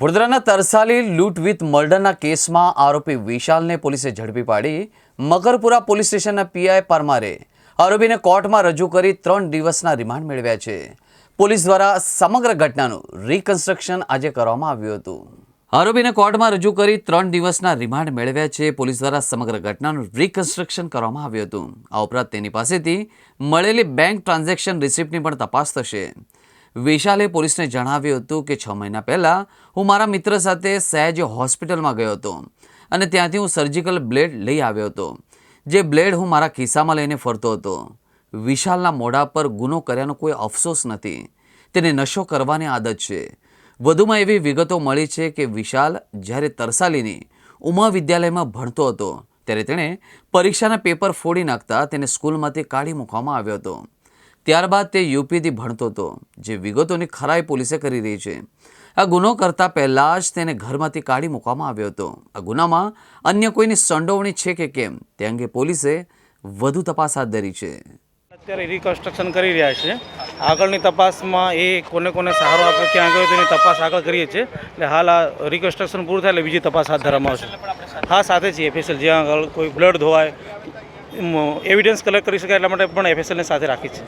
વડોદરાના તરસાલી લૂંટ વિથ મર્ડરના કેસમાં આરોપી વિશાલને પોલીસે ઝડપી પાડી. મકરપુરા પોલીસ સ્ટેશનના પીઆઈ પરમારે આરોપીને કોર્ટમાં રજૂ કરી ત્રણ દિવસના રિમાન્ડ મેળવ્યા છે. પોલીસ દ્વારા સમગ્ર ઘટનાનું રિકન્સ્ટ્રક્શન આજે કરવામાં આવ્યું હતું. આરોપીને કોર્ટમાં રજૂ કરી ત્રણ દિવસના રિમાન્ડ મેળવ્યા છે. પોલીસ દ્વારા સમગ્ર ઘટનાનું રિકન્સ્ટ્રક્શન કરવામાં આવ્યું હતું. આ ઉપરાંત તેની પાસેથી મળેલી બેંક ટ્રાન્ઝેક્શન રિસિપ્ટની પણ તપાસ થશે. વિશાલે પોલીસને જણાવ્યું હતું કે છ મહિના પહેલાં હું મારા મિત્ર સાથે સહેજ હોસ્પિટલમાં ગયો હતો અને ત્યાંથી હું સર્જિકલ બ્લેડ લઈ આવ્યો હતો, જે બ્લેડ હું મારા ખિસ્સામાં લઈને ફરતો હતો. વિશાલના મોઢા પર ગુનો કર્યાનો કોઈ અફસોસ નથી. તેને નશો કરવાની આદત છે. વધુમાં એવી વિગતો મળી છે કે વિશાલ જ્યારે તરસાલીની ઉમા વિદ્યાલયમાં ભણતો હતો, ત્યારે તેણે પરીક્ષાના પેપર ફોડી નાખતા તેને સ્કૂલમાંથી કાઢી મૂકવામાં આવ્યો હતો. ત્યારબાદ તે યુપીથી ભણતો હતો, જે વિગતોની ખરાઈ પોલીસે કરી રહી છે. આ ગુનો કરતા પહેલાં જ તેને ઘરમાંથી કાઢી મૂકવામાં આવ્યો હતો. આ ગુનામાં અન્ય કોઈની સંડોવણી છે કે કેમ, તે અંગે પોલીસે વધુ તપાસ હાથ ધરી છે. અત્યારે રિકન્સ્ટ્રક્શન કરી રહ્યા છે. આગળની તપાસમાં એ કોને કોને સહારો આપ્યો, ક્યાં ગયો તેની તપાસ આગળ કરીએ છીએ. એટલે હાલ આ રિકન્સ્ટ્રક્શન પૂરું થાય એટલે બીજી તપાસ હાથ ધરવામાં આવશે. હા, સાથે છીએ. એફએસએલ જ્યાં આગળ કોઈ બ્લડ ધોવાય એવિડન્સ કલેક્ટ કરી શકાય એટલા માટે પણ એફએસએલને સાથે રાખી છે.